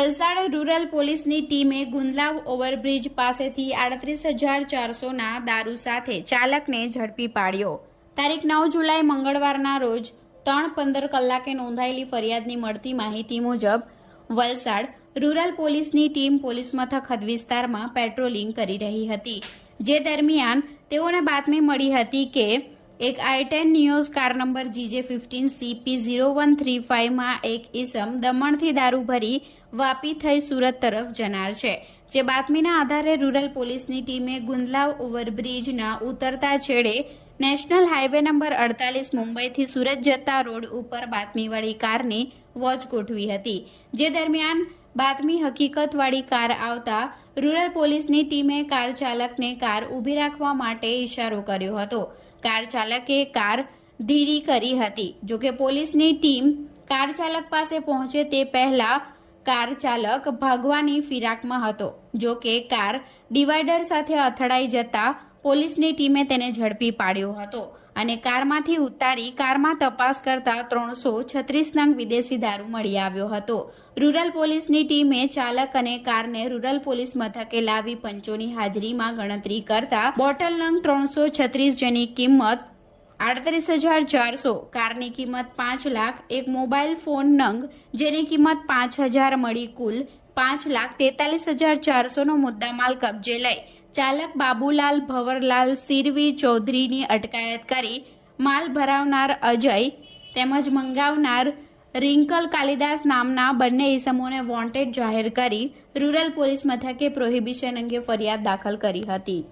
Valsad rural પોલીસની ટીમે Gundlav overbridge પાસેથી આડત્રીસ હજાર ચારસોના દારૂ સાથે ચાલકને ઝડપી પાડ્યો. તારીખ નવ જુલાઈ મંગળવારના રોજ ત્રણ પંદર કલાકે નોંધાયેલી ફરિયાદની મળતી માહિતી મુજબ વલસાડ રૂરલ પોલીસની ટીમ પોલીસ મથક હદ વિસ્તારમાં પેટ્રોલિંગ કરી રહી હતી. જે દરમિયાન તેઓને બાતમી મળી હતી કે એક I ten Nios car number GJ fifteen CP zero one three ફાઇવમાં એક ઇસમ દમણથી દારૂ ભરી વાપી થઈ સુરત તરફ જનાર છે, જે બાતમીના આધારે રૂરલ પોલીસની ટીમે ગુંદલાવ ઓવરબ્રિજના ઉતરતા છેડે નેશનલ હાઈવે નંબર અડતાલીસ મુંબઈથી સુરત જતા રોડ ઉપર બાતમીવાળી કારની વોચ ગોઠવી હતી, જે દરમિયાન બાતમી હકીકતવાળી કાર આવતા રૂરલ પોલીસની ટીમે કાર ચાલકને કાર ઊભી રાખવા માટે ઇશારો કર્યો હતો. કાર ચાલકે કાર ધીરી કરી હતી. જોકે પોલીસની ટીમ કાર ચાલક પાસે પહોંચે તે પહેલા કાર ચાલક ભાગવાની ફિરાકમાં હતો. જોકે કાર ડિવાઈડર સાથે અથડાઈ જતા પોલીસની ટીમે તેને ઝડપી પાડ્યો હતો અને કારમાંથી ઉતારી કારમાં તપાસ કરતા ત્રણસો છત્રીસ નંગ વિદેશી દારૂ મળી આવ્યો હતો. રૂરલ પોલીસની ટીમે ચાલક અને કારને રૂરલ પોલીસ મથકે લાવી પંચોની હાજરીમાં ગણતરી કરતા બોટલ નંગ ત્રણસો છત્રીસ જેની કિંમત આડત્રીસ હજાર ચારસો, કારની કિંમત પાંચ લાખ, એક મોબાઈલ ફોન નંગ જેની કિંમત પાંચ હજાર મળી કુલ પાંચ લાખ તેતાલીસ હજાર ચારસોનો મુદ્દામાલ કબજે લઈ ચાલક બાબુલાલ ભવરલાલ સિરવી ચૌધરીની અટકાયત કરી માલ ભરાવનાર અજય તેમજ મંગાવનાર રિંકલ કાલિદાસ નામના બંને ઇસમોને વોન્ટેડ જાહેર કરી રૂરલ પોલીસ મથકે પ્રોહિબિશન અંગે ફરિયાદ દાખલ કરી હતી.